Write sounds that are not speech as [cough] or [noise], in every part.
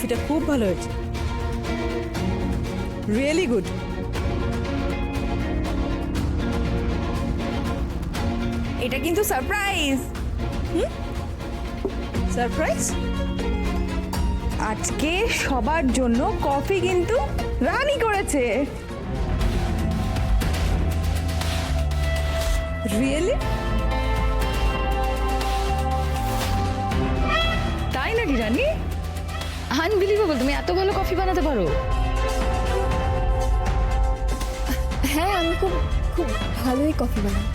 কফিটা খুব ভালো হয়েছে। রিয়েলি গুড এটা কিন্তু সারপ্রাইজ সারপ্রাইজ আজকে সবার জন্য কফি কিন্তু রানি করেছে। রিয়েলি তাই নাকি রানি? আনবিলিভেবল তুমি এত ভালো কফি বানাতে পারো। হ্যাঁ আমি খুব খুব ভালোই কফি বানাই।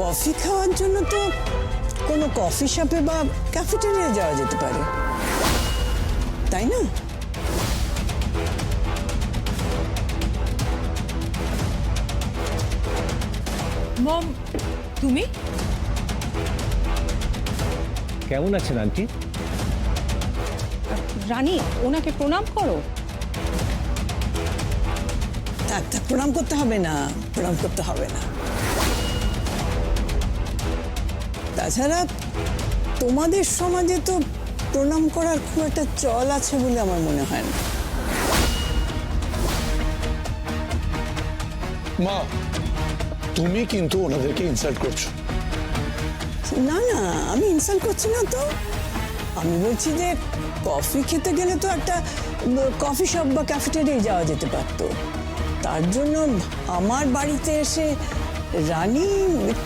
কফি খাওয়ার জন্য তো কোনো কফি শপে বা ক্যাফেটেরিয়া যাওয়া যেতে পারে। তাই না? মম তুমি? কেমন আছেন আন্টি? রানী ওনাকে প্রণাম করো। থাক থাক প্রণাম করতে হবে না প্রণাম করতে হবে না। তাছাড়া তোমাদের সমাজে তো প্রণাম করার খুব একটা চল আছে বলে আমার মনে হয় না। মা তুমি কিন্তু ওনাদেরকে ইনসাল্ট করছ। না না, আমি ইনসাল্ট করছি না তো। আমি বলছি যে কফি খেতে গেলে তো একটা কফি শপ বা ক্যাফেটেরিয়ায় যাওয়া যেতে পারতো। তার জন্য আমার বাড়িতে এসে রানী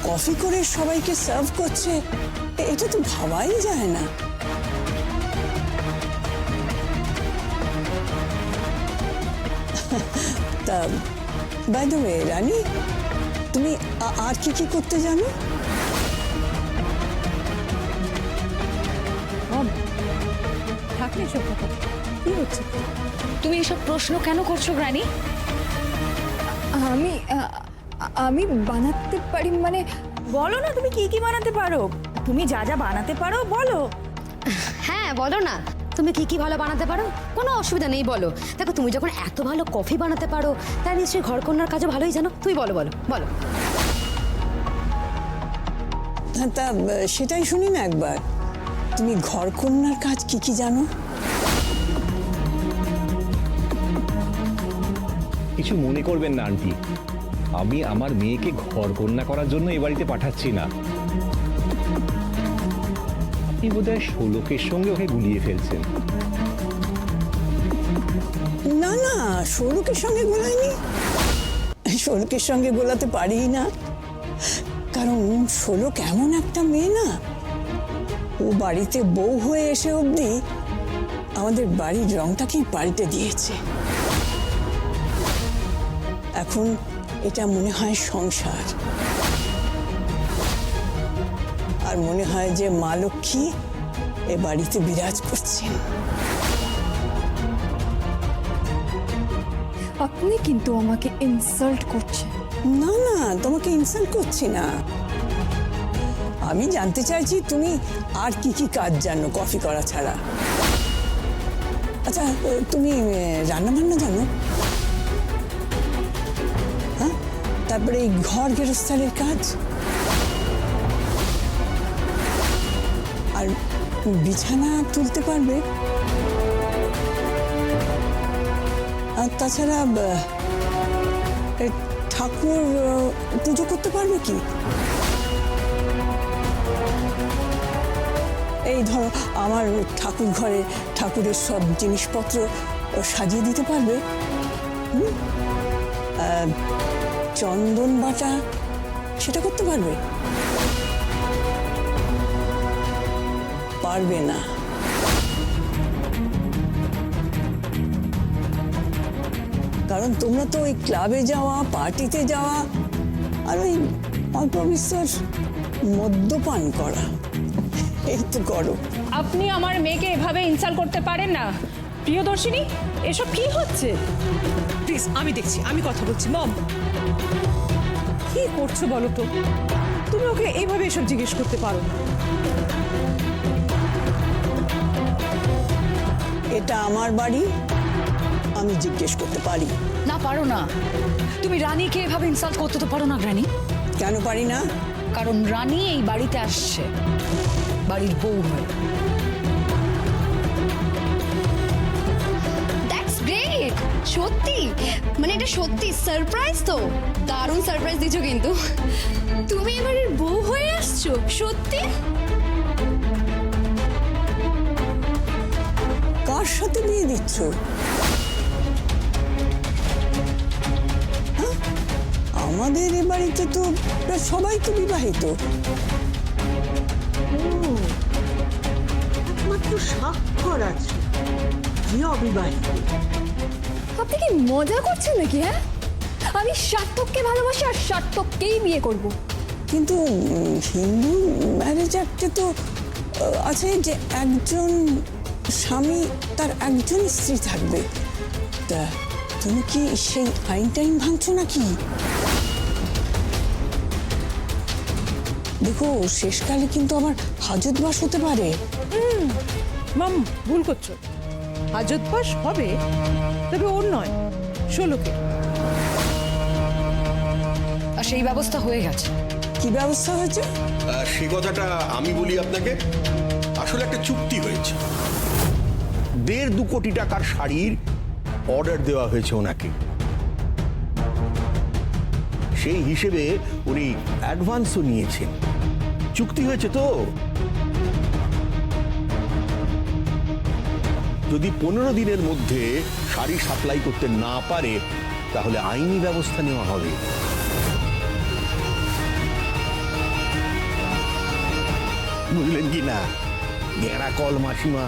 কফি করে সবাইকে সার্ভ করছে। এটা তো ভাবাই যায় না। [laughs] তা বাই দ্য ওয়ে রানী, তুমি আর কি কি করতে জানো? থাকলে সব কথা? কি হচ্ছে? তুমি এসব প্রশ্ন কেন করছ গ্রানি? আমি আমি বানাতে পারি মানে বলো না তুমি কি কি বানাতে পারো? তুমি যা যা বানাতে পারো বলো। হ্যাঁ বলো না। তুমি কি কি ভালো বানাতে পারো? কোনো অসুবিধা নেই বলো। দেখো তুমি যখন এত ভালো কফি বানাতে পারো তাই নিশ্চয়ই ঘরকন্যার কাজও ভালোই জানো। তুমি বলো বলো বলো। হ্যাঁ তা সেটাই শুনি না একবার। তুমি ঘর কন্যার কাজ কি কি জানো? কিছু মনে করবেন না আন্টি। আমি আমার মেয়েকে ঘর কন্যা করার জন্য এ বাড়িতে পাঠাচ্ছি না। আপনি বোধহয় শোলকের সঙ্গে ওকে গুলিয়ে ফেলছেন। না না সৌরকের সঙ্গে গোলাইনি। সৌরকের সঙ্গে গোলাতে পারি না। কারণ শোলক এমন একটা মেয়ে না ও বাড়িতে বউ হয়ে এসে অবধি আমাদের বাড়ির রংটাকেই পাল্টে দিয়েছে। এখন এটা মনে হয় সংসার। আর মনে হয় যে মা লক্ষ্মী এ বাড়িতে বিরাজ করছেন। আপনি কিন্তু আমাকে ইনসাল্ট করছেন। না না তোমাকে ইনসাল্ট করছি না। আমি জানতে চাইছি তুমি আর কি কি কাজ জানো কফি করা ছাড়া। আচ্ছা তুমি রান্না বান্না জানো? হ্যাঁ? তারপরে এই ঘর গেরস্থালের কাজ? আর বিছানা তুলতে পারবে? আর তাছাড়া ঠাকুর পুজো করতে পারবে কি? এই ধরো আমার ঠাকুর ঘরে ঠাকুরের সব জিনিসপত্র ও সাজিয়ে দিতে পারবে? চন্দন বাটা সেটা করতে পারবে? পারবে না। কারণ তোমরা তো ওই ক্লাবে যাওয়া, পার্টিতে যাওয়া আর ওই অল্প মদ্যপান করা। এই তো করো আপনি আমার মেয়েকে এভাবে ইনসাল্ট করতে পারেন না। প্রিয়দর্শিনী এসব কি হচ্ছে? প্লিজ আমি দেখছি আমি কথা বলছি মম। কি করছ বলো তো? তুমি ওকে এইভাবে এসব জিজ্ঞেস করতে পারো না। এটা আমার বাড়ি আমি জিজ্ঞেস করতে পারি। না পারো না। তুমি রানীকে এভাবে ইনসাল্ট করতে তো পারো না গ্রানি কেন পারি না? কারণ রানী এই বাড়িতে আসছে। বাড়ির বউ হয়ে। সত্যি? মানে এটা সত্যি সারপ্রাইজ তো। দারুণ সারপ্রাইজ দিছো কিন্তু। তুমি এবারের বউ হয়ে আসছো সত্যি? কার সাথে বিয়ে দিচ্ছ? হ্যাঁ? আমাদের এ বাড়িতে তো সবাই তো বিবাহিত। মাত্র স্বাক্ষর আছে। যে অবিবাহিত। আপনি কি মজা করছেন নাকি হ্যাঁ? আমি সার্থককে ভালোবাসি আর সার্থককেই বিয়ে করব। কিন্তু হিন্দু ম্যারেজ অ্যাক্টে তো আছে যে একজন স্বামী তার একজন স্ত্রী থাকবে। তা তুমি কি সেই আইন টাইন ভাঙছো নাকি? দেখো শেষকালে কিন্তু আমার হাজত বাস হতে পারে। মাম ভুল করছ। হাজত পাস হবে তবে ওর নয় ষোলোকে। আর সেই ব্যবস্থা হয়ে গেছে। কি ব্যবস্থা হয়েছে? আহ, সে কথাটা আমি বলি আপনাকে। আসলে একটা চুক্তি হয়েছে। দেড় দু কোটি টাকার শাড়ির অর্ডার দেওয়া হয়েছে ওনাকে। সেই হিসেবে উনি অ্যাডভান্সও নিয়েছেন। চুক্তি হয়েছে তো? যদি পনেরো দিনের মধ্যে শাড়ি সাপ্লাই করতে না পারে, তাহলে আইনি ব্যবস্থা নেওয়া হবে। বুঝলেন কি না? গেঁড়া কল, মাসিমা।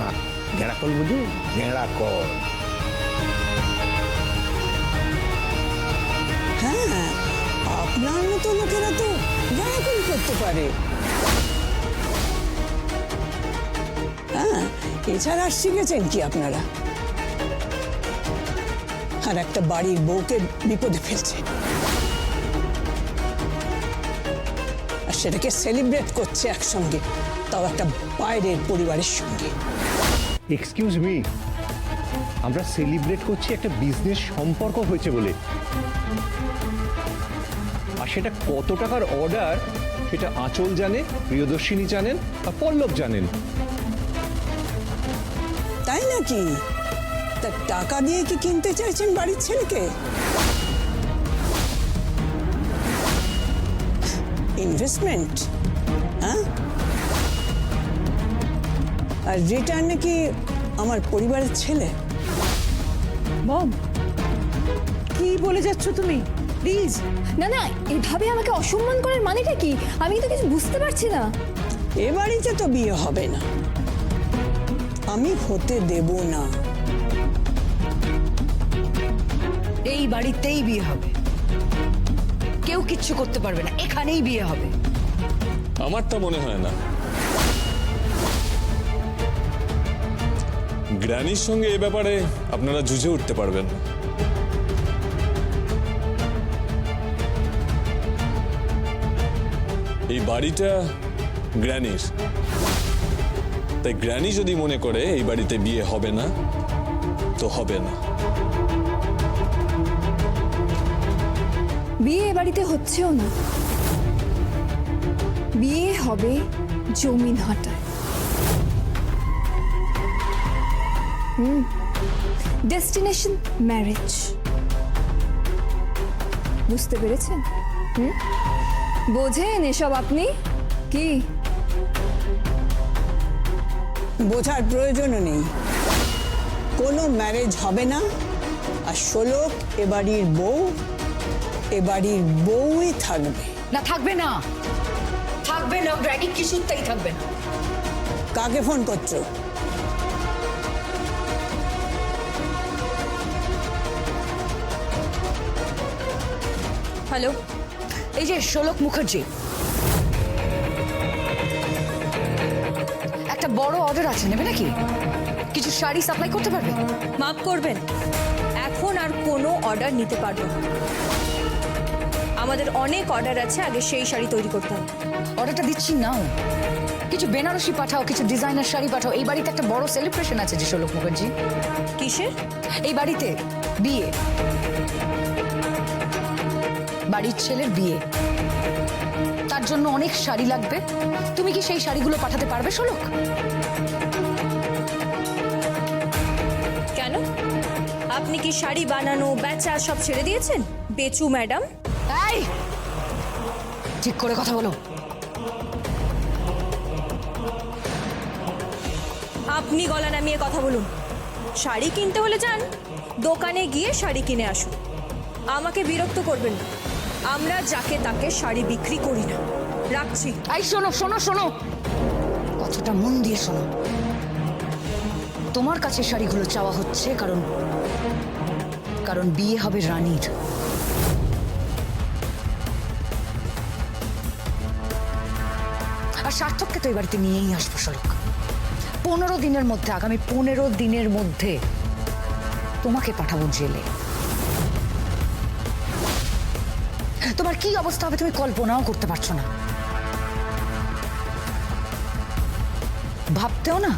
গেঁড়া কল বুঝো গেঁড়া কল। হ্যাঁ আপনার মতো লোকেরা তো গায়াগুলি করতে পারে। হ্যাঁ এছাড়া আর শিখেছেন কি আপনারা? আর একটা বাড়ির বউকে বিপদে ফেলছে। আর সেটাকে সেলিব্রেট করছে একসঙ্গে, তাও একটা বাইরের পরিবারের সঙ্গে। এক্সকিউজ মি আমরা সেলিব্রেট করছি একটা বিজনেস সম্পর্ক হয়েছে বলে। সেটা কত টাকার অর্ডার সেটা আঁচল জানে প্রিয়দর্শিনী জানেন আর পল্লব জানেন। তাই নাকি? তা টাকা দিয়ে কি কিনতে চাইছেন বাড়ির ছেলেকে? ইনভেস্টমেন্ট হ্যাঁ? আর রিটার্ন নাকি আমার পরিবারের ছেলে? মম কি বলে যাচ্ছ তুমি? প্লিজ। না না এভাবে আমাকে অসম্মান করার মানেটা কি? আমি তো কিছু বুঝতে পারছি না। এ বাড়িতে তো বিয়ে হবে না। আমি হতে দেব না। এই বাড়িতেই বিয়ে হবে। কেউ কিচ্ছু করতে পারবে না। এখানেই বিয়ে হবে। আমারটা মনে হয় না। গ্র্যানির সঙ্গে এ ব্যাপারে আপনারা জুঝে উঠতে পারবেন। না। এই বাড়িটা গ্র্যানির। তাই গ্র্যানি যদি মনে করে এই বাড়িতে বিয়ে হবে না, তো হবে না। বিয়ে এ বাড়িতে হচ্ছেও না। বিয়ে হবে জমিন হাটায়। হুম, ডেস্টিনেশন ম্যারেজ। বুঝতে পেরেছেন? হুম? বোঝেন এসব আপনি? কি? বোঝার প্রয়োজনও নেই। কোনো ম্যারেজ হবে না। আর ষোলক এ বাড়ির বউ এ বাড়ির বউই থাকবে। না থাকবে না। থাকবে না গ্র্যানি কিছুতেই থাকবে না। কাকে ফোন করছ? হ্যালো এই যে শোলক মুখার্জি। একটা বড় অর্ডার আছে নেবে নাকি? কিছু শাড়ি সাপ্লাই করতে পারবে? মাফ করবেন এখন আর কোনো অর্ডার নিতে পারব না। আমাদের অনেক অর্ডার আছে আগে সেই শাড়ি তৈরি করতে হবে। অর্ডারটা দিচ্ছি নাও। কিছু বেনারসি পাঠাও কিছু ডিজাইনার শাড়ি পাঠাও। এই বাড়িতে একটা বড় সেলিব্রেশন আছে যে শোলক মুখার্জি। কিসের? এই বাড়িতে বিয়ে। বাড়ির ছেলের বিয়ে। তার জন্য অনেক শাড়ি লাগবে। তুমি কি সেই শাড়িগুলো পাঠাতে পারবে শোলক? কেন? আপনি কি শাড়ি বানানো বেচা সব ছেড়ে দিয়েছেন? বেচু ম্যাডাম। এই! ঠিক করে কথা বলো। আপনি গলা নামিয়ে কথা বলুন। শাড়ি কিনতে হলে যান। দোকানে গিয়ে শাড়ি কিনে আসুন। আমাকে বিরক্ত করবেন না। আমরা যাকে তাকে শাড়ি বিক্রি করি না। রাখছি। এই শোনো শোনো শোনো। কথাটা মন দিয়ে শোনো। তোমার কাছে শাড়িগুলো চাওয়া হচ্ছে কারণ কারণ বিয়ে হবে রানীর। আর সার্থককে তো এই বাড়িতে নিয়েই আসব সড়ক পনেরো দিনের মধ্যে, আগামী পনেরো দিনের মধ্যে তোমাকে পাঠাবো জেলে। তোমার কি অবস্থা হবে তুমি কল্পনাও করতে পারছ না। ভাবতেও না,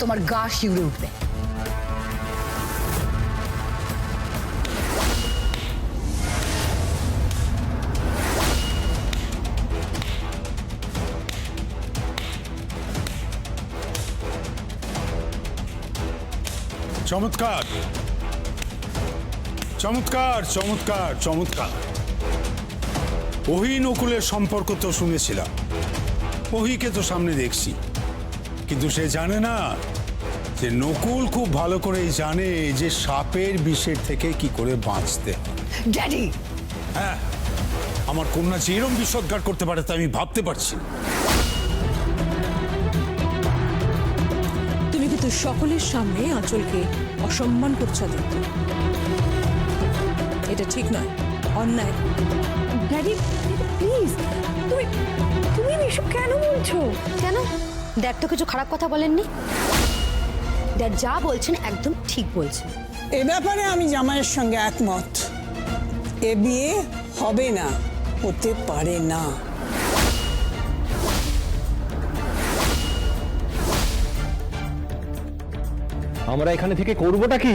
তোমার গা শিউরে উঠবে। চমৎকার। চমৎকার চমৎকার চমৎকার। ওহি নকুলের সম্পর্ক তো শুনেছিলাম। ওহিকে তো সামনে দেখছি। কিন্তু সে জানে না যে নকুল খুব ভালো করেই জানে যে সাপের বিষের থেকে কি করে বাঁচতে ড্যাডি! হ্যাঁ আমার কন্যা যে এরম বিষোদ্গার করতে পারে তা আমি ভাবতে পারছি তুমি কিন্তু সকলের সামনে আঁচলকে অসম্মান করছ এটা ঠিক নয়। অন্যায়। ড্যাডি প্লিজ তুমি তুমি এসব কেন বলছো? কেন? ড্যাড তো কিছু খারাপ কথা বলেননি। ড্যাড যা বলছেন একদম ঠিক বলছেন। এ ব্যাপারে আমি জামাইয়ের সঙ্গে একমত। এ বিয়ে হবে না হতে পারে না। আমরা এখানে থেকে করবোটা কি?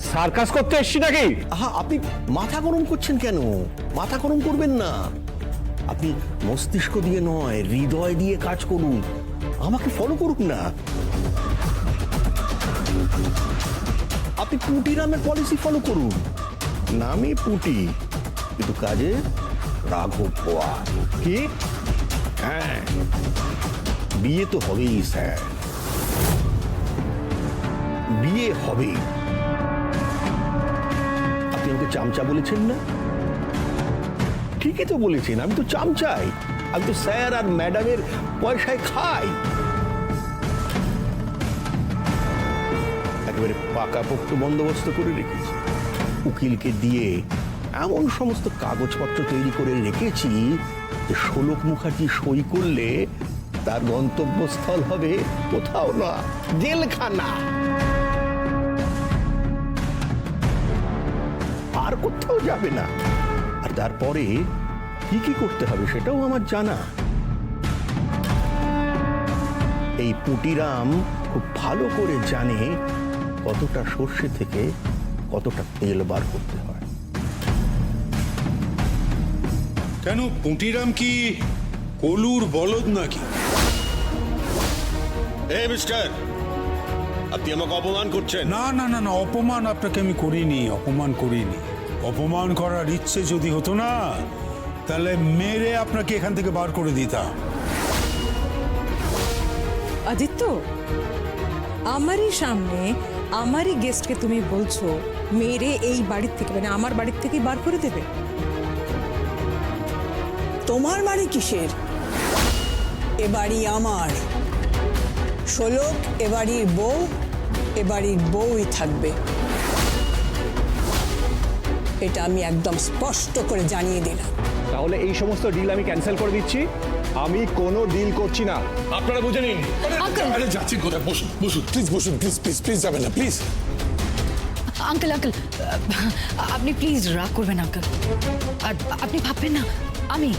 সার্কাস করতে এসছি নাকি? আহা, আপনি মাথা গরম করছেন কেন? মাথা গরম করবেন না। আপনি মস্তিষ্ক দিয়ে নয়, হৃদয় দিয়ে কাজ করুন। আমাকে ফলো করুন না। আপনি পুটি নামের পলিসি ফলো করুন। নামে পুটি, কিন্তু কাজে রাঘব পোয়া কি? হ্যাঁ। বিয়ে তো হবেই, স্যার। বিয়ে হবেই। আমাকে চামচা বলেছেন না? ঠিকই তো বলেছেন, আমি তো চামচাই। আমি তো স্যার আর ম্যাডামের পয়সায় খাই। একেবারে পাকাপোক্ত বন্দোবস্ত করে রেখেছি। উকিলকে দিয়ে এমন সমস্ত কাগজপত্র তৈরি করে রেখেছি যে শোলক মুখার্জি সই করলে তার গন্তব্যস্থল হবে কোথাও না, জেলখানা। কোথাও যাবে না। আর তারপরে কি কি করতে হবে সেটাও আমার জানা। এই পুটিরাম খুব ভালো করে জানে কতটা সর্ষে থেকে কতটা তেল বার করতে হয়। কেন পুঁটিরাম কি কলুর বলদ নাকি? এ মিস্টার আপনি আমাকে অপমান করছেন। না না না না অপমান আপনাকে আমি করিনি অপমান করিনি। অপমান করার ইচ্ছে যদি হতো না তাহলে মেরে আপনাকে এখান থেকে বার করে দিতাম। আদিত্য আমারই সামনে আমারই গেস্টকে তুমি বলছো মেরে এই বাড়ির থেকে মানে আমার বাড়ির থেকে বার করে দেবে? তোমার বাড়ি কিসের? এ বাড়ি আমার। শোলক এ বাড়ির বউ এ বাড়ির বউই থাকবে। এটা আমি একদম স্পষ্ট করে জানিয়ে দিলাম। তাহলে এই সমস্ত ডিল আমি ক্যান্সেল করে দিচ্ছি। আমি কোনো ডিল করছি না। আপনারা বুঝে নিন। আরে যাচ্ছি কোথায়? বসুন বসুন প্লিজ বসুন প্লিজ প্লিজ প্লিজ যাবেন না প্লিজ আঙ্কেল আঙ্কেল আপনি প্লিজ রাগ করবেন আঙ্কেল। আর আপনি ভাববেন না আমি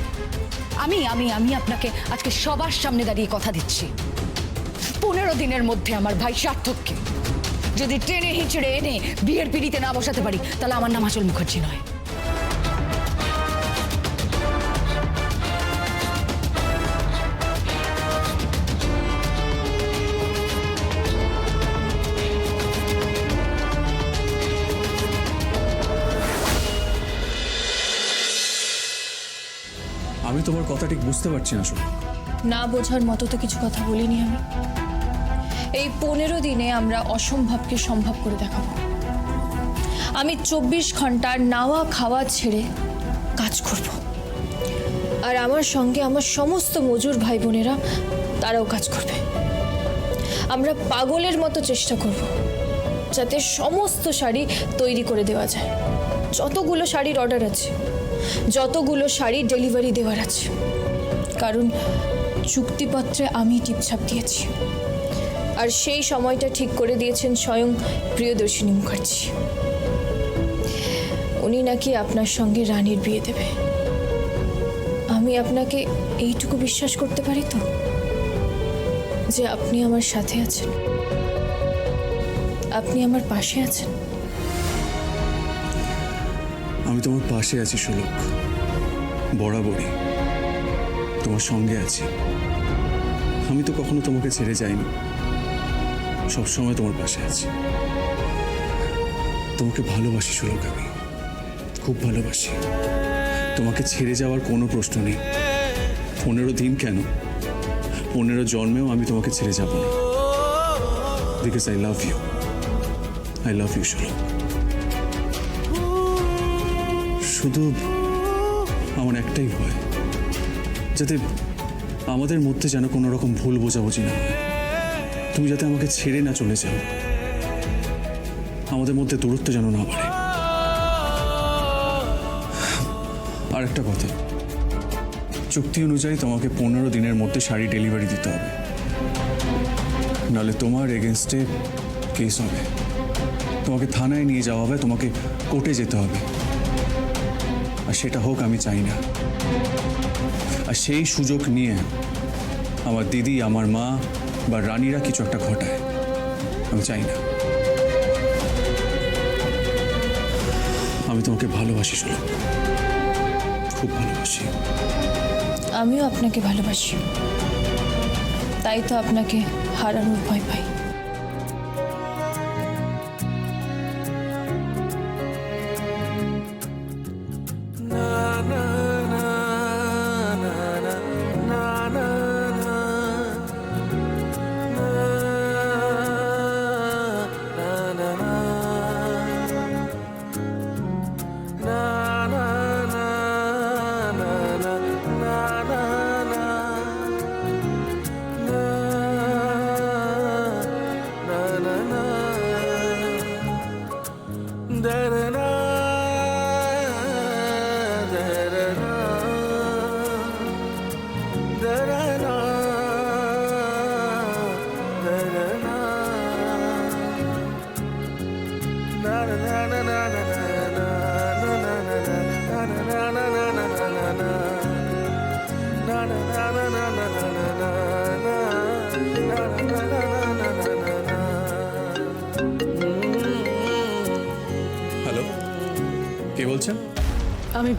আমি আমি আমি আপনাকে আজকে সবার সামনে দাঁড়িয়ে কথা দিচ্ছি। পনেরো দিনের মধ্যে আমার ভাই সার্থককে। যদি টেনে হিঁচড়ে এনে বিয়ের পিড়িতে না বসাতে পারি তাহলে আমার নাম আচল মুখার্জি নয়। আমি তোমার কথা ঠিক বুঝতে পারছি না শুধু না বোঝার মতো তো কিছু কথা বলিনি আমি। এই পনেরো দিনে আমরা অসম্ভবকে সম্ভব করে দেখাবো। আমি চব্বিশ ঘণ্টার নাওয়া খাওয়া ছেড়ে কাজ করব। আর আমার সঙ্গে আমার সমস্ত মজুর ভাই বোনেরা তারাও কাজ করবে। আমরা পাগলের মতো চেষ্টা করব, যাতে সমস্ত শাড়ি তৈরি করে দেওয়া যায়। যতগুলো শাড়ির অর্ডার আছে, যতগুলো শাড়ি ডেলিভারি দেওয়ার আছে। কারণ চুক্তিপত্রে আমি টিপছাপ দিয়েছি। আর সেই সময়টা ঠিক করে দিয়েছেন স্বয়ং প্রিয়দর্শিনী মুখার্জি। উনি নাকি আপনার সঙ্গে রানীর বিয়ে দেবে। আমি আপনাকে এইটুকু বিশ্বাস করতে পারি তো? যে আপনি আমার সাথে আছেন। আপনি আমার পাশে আছেন। আমি তোমার পাশে আছি সুলোক। বরাবরই। তোমার সঙ্গে আছি। আমি তো কখনো তোমাকে ছেড়ে যাইনি। সবসময় তোমার পাশে আছি। তোমাকে ভালোবাসি সুলোক আমি। খুব ভালোবাসি। তোমাকে ছেড়ে যাওয়ার কোনো প্রশ্ন নেই। পনেরো দিন কেন? পনেরো জন্মেও আমি তোমাকে ছেড়ে যাব না। Because I love you I love you Sulok শুধু আমার একটাই ভয়। যাতে আমাদের মধ্যে যেন কোনো রকম ভুল বোঝাবুঝি না হয়। তুমি যাতে আমাকে ছেড়ে না চলে যাও, আমাদের মধ্যে দূরত্ব যেন না বাড়ে। আর একটা কথা, চুক্তি অনুযায়ী তোমাকে পনেরো দিনের মধ্যে শাড়ি ডেলিভারি দিতে হবে। নাহলে তোমার এগেনস্টে কেস হবে। তোমাকে থানায় নিয়ে যাওয়া হবে, তোমাকে কোর্টে যেতে হবে। আর সেটা হোক, আমি চাই না। আর সেই সুযোগ নিয়ে আমার দিদি, আমার মা বা রানীরা কিছু একটা ঘটায়। আমি চাই না। আমি তোমাকে ভালোবাসি শুনে খুব ভালোবাসি। আমিও আপনাকে ভালোবাসি। তাই তো আপনাকে হারানোর ভয় পাই।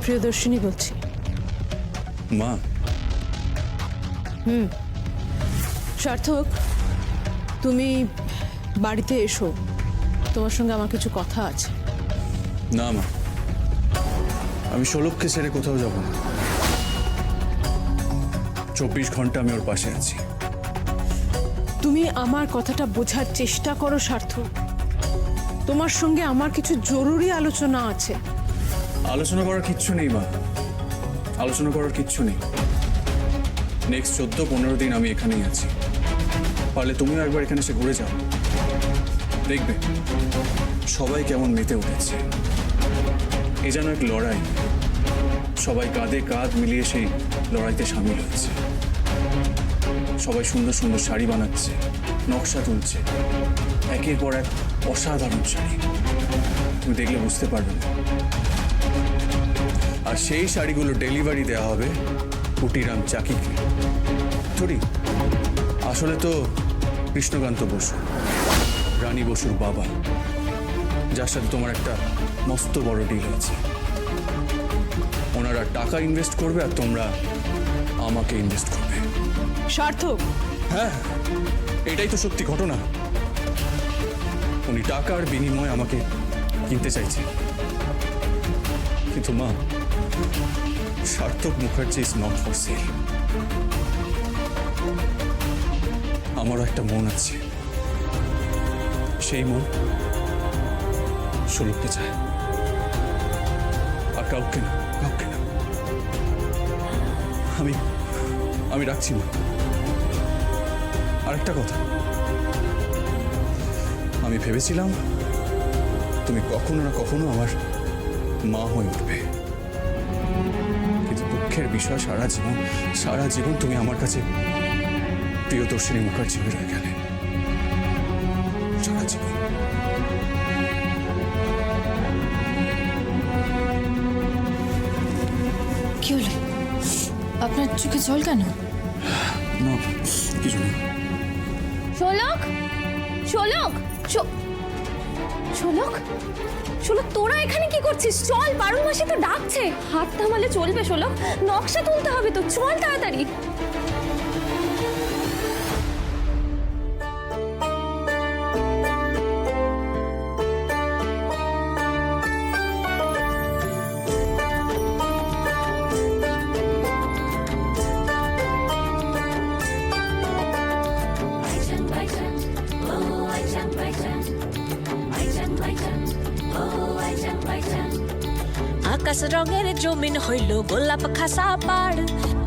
প্রিয়দর্শিনী বলছি। মা। হুম। সার্থক তুমি বাড়িতে এসো। তোমার সঙ্গে আমার কিছু কথা আছে। না মা। আমি ষোলককে ছেড়ে কোথাও যাব না। চব্বিশ ঘণ্টা আমি ওর পাশে আছি। তুমি আমার কথাটা বোঝার চেষ্টা করো সার্থক। তোমার সঙ্গে আমার কিছু জরুরি আলোচনা আছে। আলোচনা করার কিচ্ছু নেই, মা। আলোচনা করার কিচ্ছু নেই। নেক্সট চোদ্দ, পনেরো দিন আমি এখানেই আছি। পারলে তুমিও একবার এখানে এসে ঘুরে যাও। দেখবে, সবাই কেমন মেতে উঠেছে। এ যেন এক লড়াই। সবাই কাঁধে কাঁধ মিলিয়ে সেই লড়াইতে সামিল হয়েছে সবাই সুন্দর সুন্দর শাড়ি বানাচ্ছে, নকশা তুলছে। একের পর এক অসাধারণ শাড়ি। তুমি দেখলে বুঝতে পারবে। না আর সেই শাড়িগুলো ডেলিভারি দেওয়া হবে কুটিরাম চাকিকে। থরি আসলে তো কৃষ্ণকান্ত বসু রানী বসুর বাবা যার সাথে তোমার একটা মস্ত বড় ডিল আছে ওনারা টাকা ইনভেস্ট করবে আর তোমরা আমাকে ইনভেস্ট করবে। সার্থক। হ্যাঁ এটাই তো সত্যি ঘটনা। উনি টাকার বিনিময়ে আমাকে কিনতে চাইছে। কিন্তু মা Sarthak Mukherjee is not for sale আমারও একটা মন আছে। সেই মন ষোলোকে চায় আর কাউকে না কাউকে না। আমি আমি রাখছি না আরেকটা কথা। আমি ভেবেছিলাম তুমি কখনো না কখনো আমার মা হয়ে উঠবে। দুঃখের বিষয় সারা জীবন সারা জীবন তুমি আমার কাছে প্রিয়দর্শিনী মুখার্জি হয়ে রয়ে গেলে। সারা জীবন। কি হলো? আপনার চোখে জল কেন? না কিছু না। শোলক শোলক শোলক শোলক তোরা এখানে কি করছিস? চল বারো মাসে তো ডাকছে। হাত থামালে চলবে শোলক নকশা তুলতে হবে তো, চল তাড়াতাড়ি। জমিন হইল গোলাপ খাসা পাড়।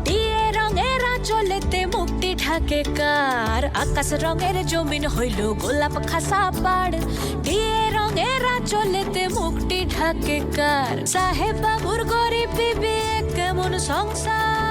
দিয়ে রঙের চলেতে মুক্তি ঢাকে কার। আকাশ রঙের জমিন হইল গোলাপ খাসা পাড়। দিয়ে রঙের চলেতে মুক্তি ঢাকে কার। সাহেব বাবুর গরিব বিবে কেমন সংসার।